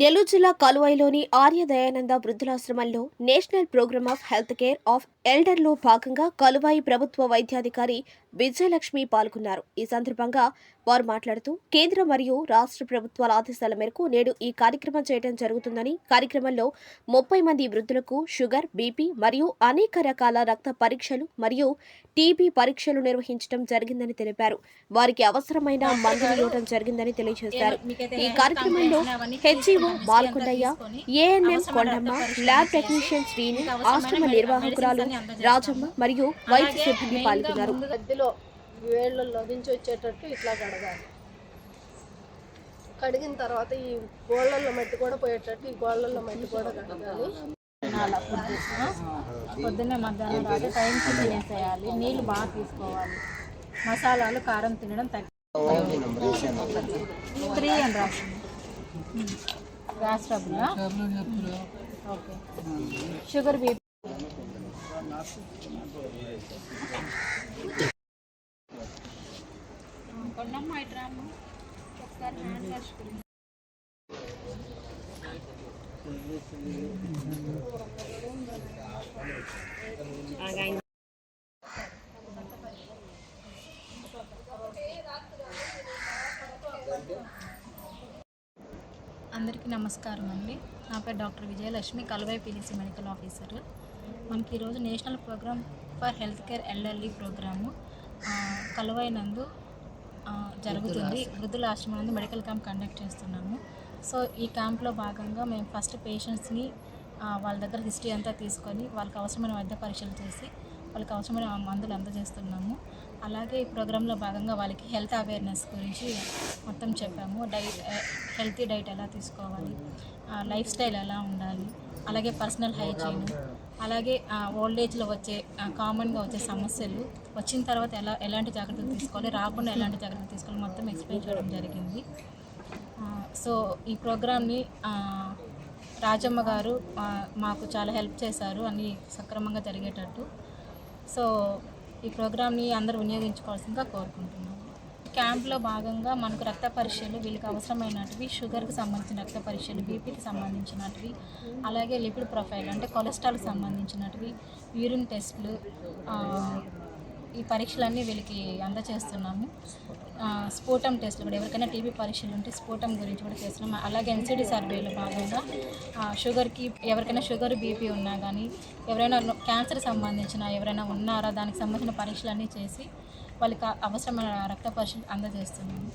నెల్లూరు జిల్లా కాలువైలోని Arya Dayananda వృద్ధులాశ్రమంలో national programme of health care of ఎల్డర్లో భాగంగా కలువాయి ప్రభుత్వ వైద్యాధికారి విజయలక్ష్మి పాల్గొన్నారు. ఈ సందర్భంగా వారు మాట్లాడుతూ కేంద్ర మరియు రాష్ట్ర ప్రభుత్వాల ఆదేశాల మేరకు నేడు ఈ కార్యక్రమం చేయడం జరుగుతుందని కార్యక్రమంలో ముప్పై మంది వృద్ధులకు షుగర్ బీపీ మరియు అనేక రకాల రక్త పరీక్షలు మరియు టీబీ పరీక్షలు నిర్వహించడం జరిగిందని తెలిపారు. వారికి అవసరమైన మందులు ఇవ్వడం జరిగిందని తెలియజేశారు. ఈ కార్యక్రమంలో HEO Balakondaiah ANM Kondamma lab technician Srini ఆశ్రమ నిర్వాహకురాలు రాజమ్మ మరియు వైద్య సిబ్బంది పాల్గొన్నారు మధ్యలో వేళ్ళల్లో నుంచి వచ్చేటట్టు ఇట్లా కడగాలి. కడిగిన తర్వాత ఈ గోళ్ళల్లో మట్టి కూడా పోయేటట్టు ఈ గోళ్ళల్లో మట్టి కూడా కడగాలి. పొద్దున్నే మధ్యాహ్నం రాత్రి టైంకి తినేసేయాలి నీళ్ళు బాగా తీసుకోవాలి. మసాలాలు కారం తినడం తగ్గి త్రీ అని రాసింది. Gas trouble okay. Sugar BP Kondamma ఇట్రాము ఒకసారి హ్యాండ్ వాష్ అందరికీ నమస్కారం అండి. నా పేరు doctor Vijayalakshmi Kalavai PDC medical officer. మనకి ఈరోజు national programme for health care LLE programme Kaluvai నందు జరుగుతుంది. వృద్ధుల ఆశ్రమం. నందు మెడికల్ క్యాంప్ కండక్ట్ చేస్తున్నాము. సో ఈ క్యాంప్లో భాగంగా మేము ఫస్ట్ పేషెంట్స్ని వాళ్ళ దగ్గర హిస్టరీ అంతా తీసుకొని వాళ్ళకి అవసరమైన వైద్య పరీక్షలు చేసి వాళ్ళకి అవసరమైన మందులు అందజేస్తున్నాము. అలాగే ఈ ప్రోగ్రాంలో భాగంగా వాళ్ళకి హెల్త్ అవేర్నెస్ గురించి మొత్తం చెప్పాము. డైట్ హెల్తీ డైట్ ఎలా తీసుకోవాలి లైఫ్ స్టైల్ ఎలా ఉండాలి అలాగే పర్సనల్ హైజీన్ అలాగే ఓల్డ్ ఏజ్లో వచ్చే కామన్గా వచ్చే సమస్యలు వచ్చిన తర్వాత ఎలా ఎలాంటి జాగ్రత్తలు తీసుకోవాలి రాకుండా ఎలాంటి జాగ్రత్తలు తీసుకోవాలి మొత్తం ఎక్స్ప్లెయిన్ చేయడం జరిగింది. సో ఈ ప్రోగ్రామ్ని రాజమ్మ గారు మాకు చాలా హెల్ప్ చేశారు అన్నీ సక్రమంగా జరిగేటట్టు. సో ఈ ప్రోగ్రామ్ని అందరూ వినియోగించుకోవాల్సిందిగా కోరుకుంటున్నాను క్యాంప్లో భాగంగా మనకు రక్త పరీక్షలు వీళ్ళకి అవసరమైనటివి షుగర్కి సంబంధించిన రక్త పరీక్షలు బీపీకి సంబంధించినటివి అలాగే లిపిడ్ ప్రొఫైల్ అంటే కొలెస్ట్రాల్కి సంబంధించినటివి యూరిన్ టెస్ట్లు ఈ పరీక్షలన్నీ వీళ్ళకి అందజేస్తున్నాము స్ఫోటం టెస్ట్లు కూడా ఎవరికైనా టీబీ పరీక్షలు ఉంటే స్ఫోటం గురించి కూడా చేస్తున్నాము. అలాగే ఎన్సీడీ సర్వేలో భాగంగా షుగర్కి ఎవరికైనా షుగర్ బీపీ ఉన్నా కానీ ఎవరైనా క్యాన్సర్ సంబంధించిన ఎవరైనా ఉన్నారా దానికి సంబంధించిన పరీక్షలన్నీ చేసి వాళ్ళకి అవసరమైన రక్త పరీక్షలు అందజేస్తున్నాము.